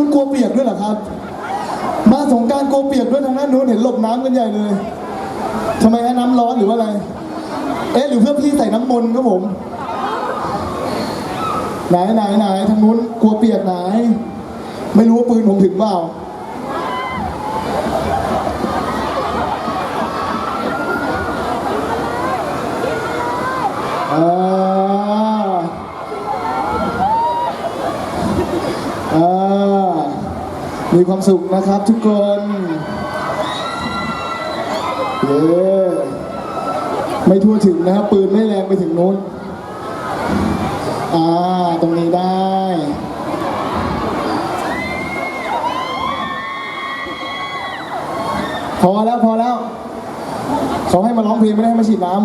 นู้นกลัวเปียกด้วยเหรอครับ มาสงการกลัวเปียกด้วยทางด้านนู้นเห็นหลบน้ำกันใหญ่เลยทำไมฮะน้ำร้อนหรือว่าอะไร เอ๊ะหรือเพื่อพี่ใส่น้ำมนต์ครับผม ไหนไหนไหนทางนู้นกลัวเปียกไหน ไม่รู้ว่าปืนผมถึงเปล่า มีความสุขนะครับทุกคนเย้ไม่ทั่วถึงนะครับปืนไม่แรงไปถึงนู้น อ่า ตรงนี้ได้พอแล้วพอแล้วเขาให้มาร้องเพลงไม่ได้ให้มาฉีดน้ำ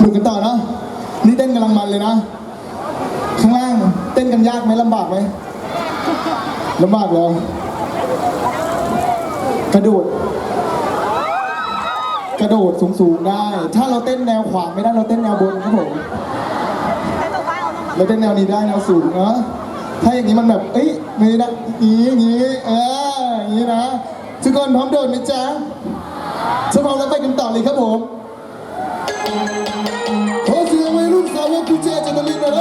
หนุกันต่อนะนี่เต้นกำลังมันเลยนะ ข้างล่างเต้นกันยากไหมลำบากไหม ลำบากเหรอกระโดด กระโดดสูงๆได้ ถ้าเราเต้นแนวขวางไม่ได้เราเต้นแนวบนครับผมเราเต้นแนวนี้ได้แนวสูงเนาะถ้าอย่างนี้มันแบบ เอ้ยม่ได้อย่างนี้อย่างนี้เอออย่างนี้นะทุกคนพร้อมโดดไหมจ๊ะถ้าพร้อมแล้วไปกันต่อเลยครับผมขอเสียงวัยรุ่นสาวกกุญแจจันทลินน่อยเ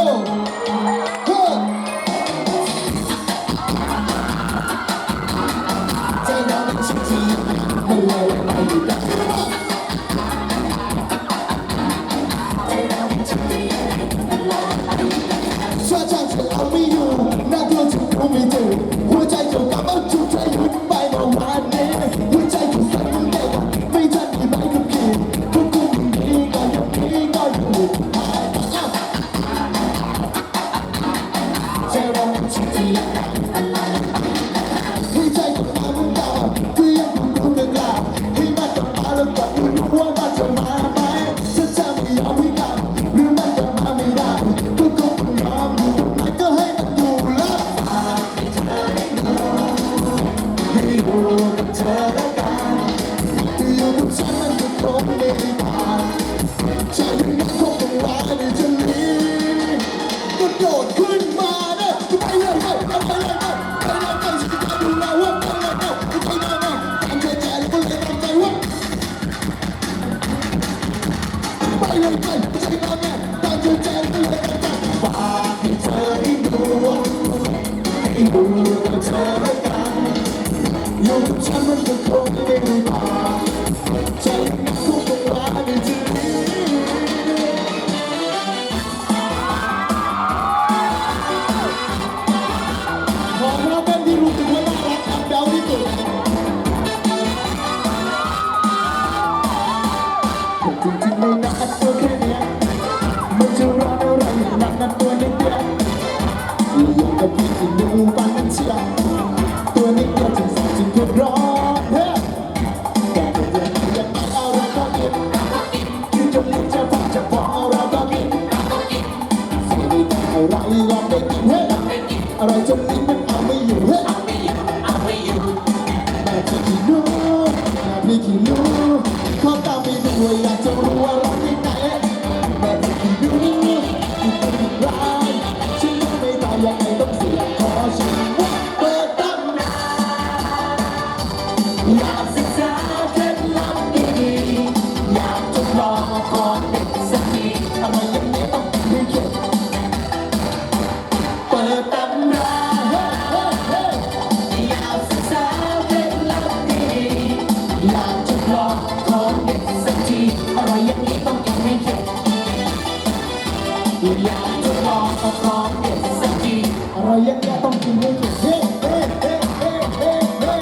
อยากทดลองเอาของเด็กสักทีอะไรอย่างนี้ต้องกินไม่เข็ดเฮ้เฮ้เฮ้เฮ้เฮ้เฮ้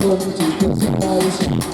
คนที่เกิดจาก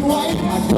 white.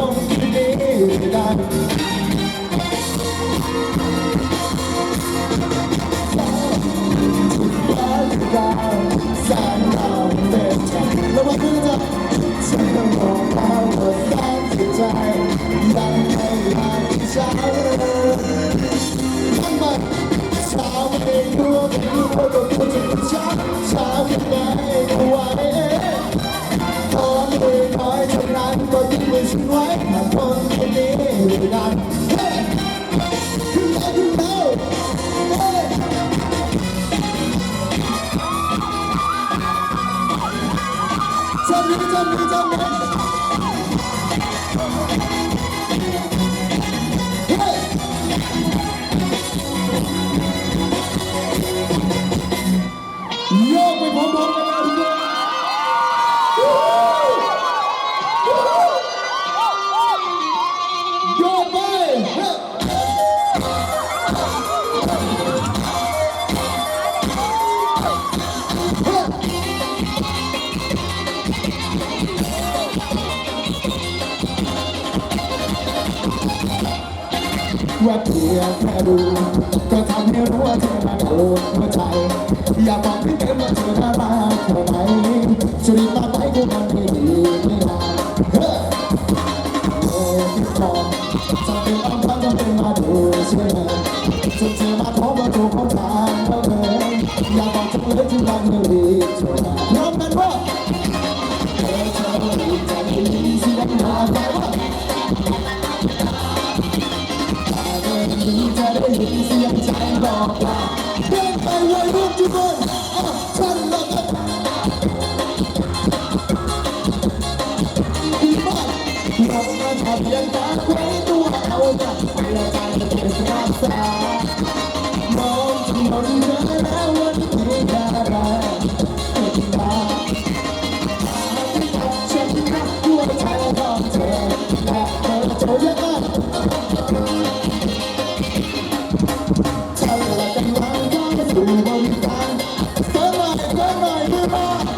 ยแค่ดูก็ทำให้รู้ว่าเธอนั้นโหดหัวใจ อย่าบอกพี่เกิว่าเธอน่ารักเท่าไหนสุริตาไปกูมันเ 먼좀 멀리 날아와 대가라 여기가 나를 갑자기 갖고 와서 잘못해 나를 돌려가 잘못된 왕관에 불본산 Come on, come on, come on.